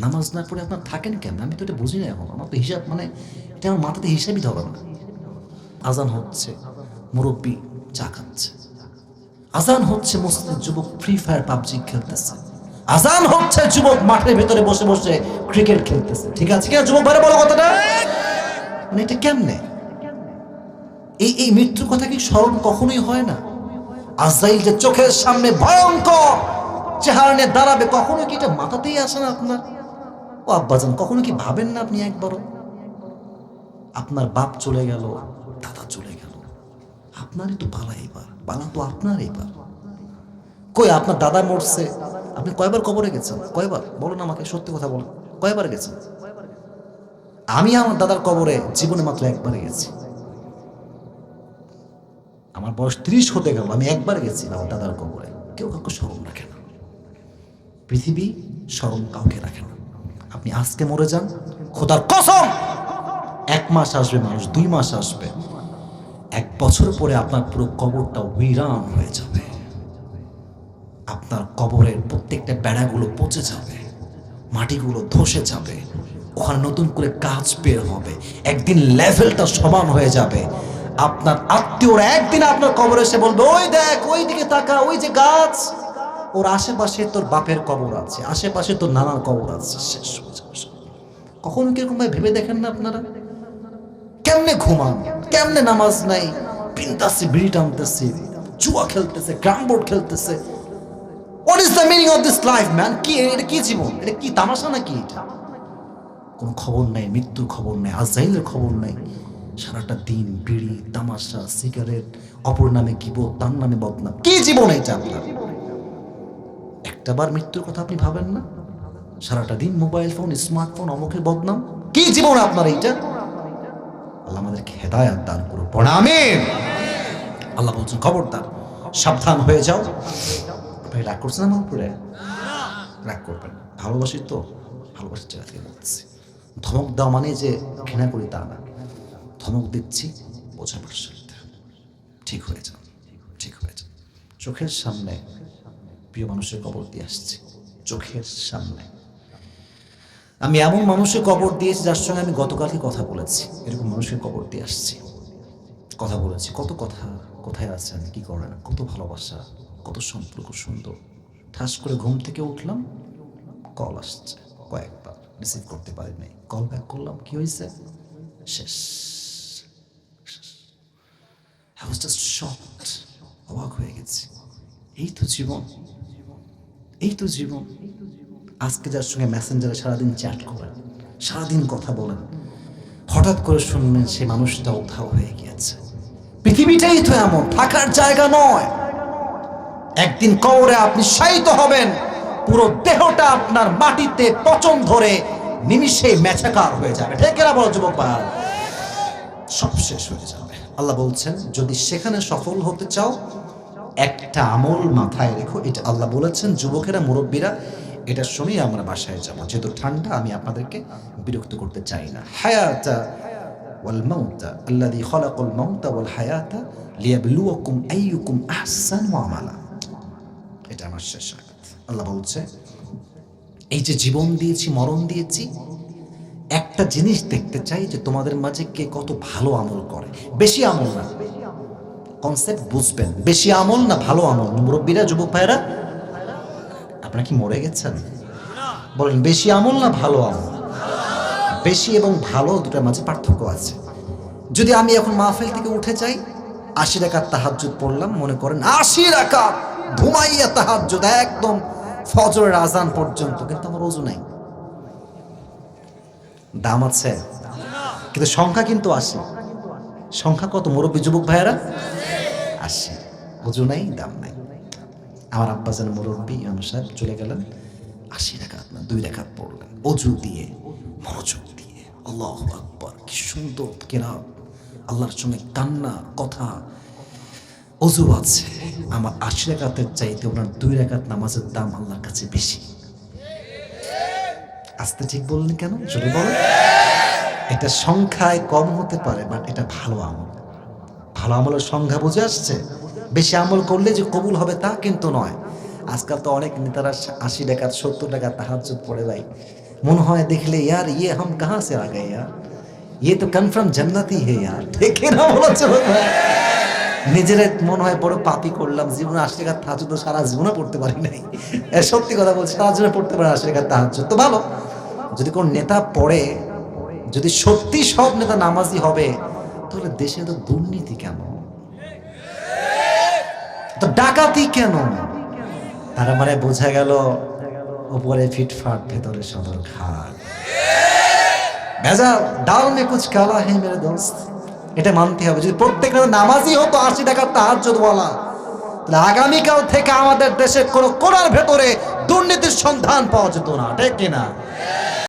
নামাজ না পড়ে আপনার থাকেন কেন আমি তো এটা বুঝি না এখন। আমার তো হিসাব মানে এটা আমার মাথাতে হিসাবই ধরে না। আজান হচ্ছে, মুরব্বী চা খাচ্ছে। আজান হচ্ছে মসজিদের যুবক ফ্রি ফায়ার পাবজি খেলতেছে। আজান হচ্ছে যুবক মাঠের ভেতরে বসে বসে ক্রিকেট খেলতেছে। ঠিক আছে কিনা? যুবক ভাইরা, বলো কথাটা। মানে এটা কেমনে? এই এই মৃত্যুর কথা কি স্মরণ কখনোই হয় না? আজরাইল যে চোখের সামনে ভয়ঙ্কর চেহারা নিয়ে দাঁড়াবে কখনো কি এটা মাথাতেই আসে না আপনার? ও আব্বাজান, কখনো কি ভাবেন না আপনি একবারও? আপনার বাপ চলে গেল, দাদা চলে গেল। আপনারই তো পালা এবার, পালা তো আপনার এবার। কই, আপনার দাদা মরছে। আপনি কয়বার কবরে গেছেন? কয়বার? বলুন আমাকে, সত্যি কথা বলুন। কয়বার গেছেন? আমি আমার দাদার কবরে জীবনে মাত্র একবার গেছি। আমার বয়স ত্রিশ হতে গেল, আমি একবার গেছি আমার দাদার কবরে। কেউ কাউকে স্মরণ রাখে না। পৃথিবী স্মরণ কাউকে রাখে না। আপনি আজকে মরে যান? খোদার কসম! এক মাস আসবে মানুষ, দুই মাস আসবে। এক বছর পরে আপনার পুরো কবরটা উইরান হয়ে যাবে। আপনার কবরের প্রত্যেকটা বেড়াগুলো পচে যাবে, মাটিগুলো ধসে যাবে, ওখানে নতুন করে গাছ বের হবে, একদিন লেভেলটা সমান হয়ে যাবে। আপনার আত্মীয়রা একদিন আপনার কবরে এসে বলবে, ওই দেখ ওই দিকে তাকা, ওই যে গাছ। ওর আশেপাশে তোর বাপের কবর আছে, আশেপাশে তোর নানার কবর আছে। শেষ কখনো কীরকম ভাই ভেবে দেখেন না আপনারা? কেমনে ঘুমান, কেমনে নামাজ নাই? পিনতাছে, বিড়ি টানতেছে, জুয়া খেলতেছে গ্রাম বোর্ড খেলতেছে। What is the meaning of this life man কি, এটা কি জীবন? এটা কি তামাশা নাকি এটা? কোনো খবর নাই, মৃত্যুর খবর নাই, আজাইলের খবর নাই। সারাটা দিন বিড়ি, তামাশা, সিগারেট, অপর নামে কি তার নামে বদনাম। কি জীবন এটা আপনার? একটাবার মৃত্যুর কথা আপনি ভাবেন না? সারাটা দিন মোবাইল ফোন স্মার্টফোন অমুকের বদনাম? কি জীবন আপনার এইটা? আল্লাহ আমাদেরকে হেদায়াত দান করুন আমিন। আল্লাহ বলছেন, খবরদার, সাবধান হয়ে যাও। ভাই, রাগ করছেন আমার উপরে? রাগ করবেন ভালোবাসি তো ভালোবাসার জায়গা বলছি। ধমক দেওয়া মানে যে ঘৃণা করি তা না। ধমক দিচ্ছি বোঝাবার সাথে ঠিক হয়ে যান ঠিক হয়ে যান চোখের সামনে প্রিয় মানুষের কবর দিয়ে আসছি, চোখের সামনে। আমি এমন মানুষের কবর দিয়েছি যার সঙ্গে আমি গতকালকে কথা বলেছি, এরকম মানুষের কবর দিয়ে আসছি। কথা বলেছি, কত কথা, কোথায় আছেন, কি করেন, কত ভালোবাসা, কত সম্পর্ক সুন্দর। ঠাস করে ঘুম থেকে উঠলাম কল আসছে, কয়েকবার রিসিভ করতে পারি নাই কল ব্যাক করলাম, কি হয়েছে? শেষ আই ওয়াজ অবাক হয়ে গেছি। এই তো জীবন। এই তো জীবন। আজকে যার সঙ্গে মেসেঞ্জারে সারাদিন চ্যাট করেন, সারাদিন কথা বলেন, হঠাৎ করে শুনলেন সে মানুষটা উধাও হয়ে গিয়েছে। পৃথিবীটাই তো এমন, থাকার জায়গা নয়। একদিন কবরে আপনি শায়িত হবেন, পুরো দেহটা আপনার মাটিতে পচন ধরে নিমিষে মেছাকার হয়ে যাবে। ঠেকেরা বড় যুবক পাহাড় সব শেষ হয়ে যাবে। আল্লাহ বলছেন, যদি সেখানে সফল হতে চাও একটা আমল মাথায় রেখো, এটা আল্লাহ বলেছেন, যুবকেরা, মুরব্বীরা এটা শুনেই আমরা বাসায় যাব। যেহেতু ঠান্ডা, আমি আপনাদেরকে বিরক্ত করতে চাই না। হায়াতা ওয়াল মাউতা, আল্লাযী খালাকাল মাউতা ওয়াল হায়াতা লিয়াবলুয়াকুম আইয়ুকুম আহসানু আমালা। এটা আমার শেষ আয়াত। আল্লাহ বলছে, এই যে জীবন দিয়েছি, মরণ দিয়েছি, একটা জিনিস দেখতে চাই যে তোমাদের মাঝে কে কত ভালো আমল করে। বেশি আমল না। কনসেপ্ট বুঝবেন। বেশি আমল না ভালো আমল? মুরব্বীরা যুবক ভাইরা আপনারা কি মরে গেছেন? বলেন, বেশি আমল না ভালো আমল? বেশি এবং ভালো দুটার মাঝে পার্থক্য আছে। যদি আমি এখন মাহফিল থেকে উঠে যাই, আশি রাকাত তাহাজ্জুদ পড়লাম, মনে করেন, আশি রাকাত ঘুমাইয়া তাহাজ্জুদ, একদম ফজরের আজান পর্যন্ত, কিন্তু আমার ওজু নাই। দাম আছে, কিন্তু সংখ্যা কিন্তু আসে। সংখ্যা কত মুরব্বী যুবক ভাইয়েরা? আসে ওজু নাই, দাম নাই। আমার আব্বা যেন মুরব্বী অনুসার চলে গেলেন। আশি রাখাত না, দুই রাখাত পড়লেন। অজু দিয়ে, মনোযোগ দিয়ে। আল্লাহ আকবর, কি সুন্দর কেনা আল্লাহর সঙ্গে কান্না, কথা। অজু আছে। আমার আশি রাকাতের চাইতে ওনার দুই রেখাত নামাজের দাম আল্লাহর কাছে বেশি। আসতে ঠিক বললেন কেন? যদি বলেন। এটা সংখ্যায় কম হতে পারে বাট এটা ভালো আমল। ভালো আমলের সংখ্যা বুঝে আসছে? বেশি আমল করলে যে কবুল হবে তা কিন্তু নয়। আজকাল তো অনেক নেতারা আশি টাকা সত্তর টাকা তাহাজুত পড়ে যায়। মনে হয় দেখলে, ইয়ার ইয়ে হাম কাহা সে আগে ইয়ার? ইয়ে তো কনফার্ম জান্নাতি হে ইয়ার। দেখে না বলছে নিজের মনে হয় বড় পাপি করলাম, জীবনে আশি টাকার তাহাজ তো সারা জীবনে পড়তে পারি নাই। সত্যি কথা বলছি, সারা জীবনে পড়তে পারে আশি টাকার তাহাজ তো ভালো, যদি কোন নেতা পড়ে যদি সত্যি সব নেতা নামাজি হবে, তাহলে দেশে তো দুর্নীতি কেন? তো ডাকাতি কেন? তার মানে বোঝা গেল, উপরে ফিটফাট, ভেতরে সদর খাট ভেজা ডাল মে কুছ কালা হে মেরে দোস্ত। এটা মানতে হবে। যদি প্রত্যেক নামাজি হতো, আশি টাকার তাহাজ্জুদ বলা তাহলে আগামীকাল থেকে আমাদের দেশে কোনো কোনার ভেতরে দুর্নীতির সন্ধান পাওয়া যেত না, ঠিক কিনা?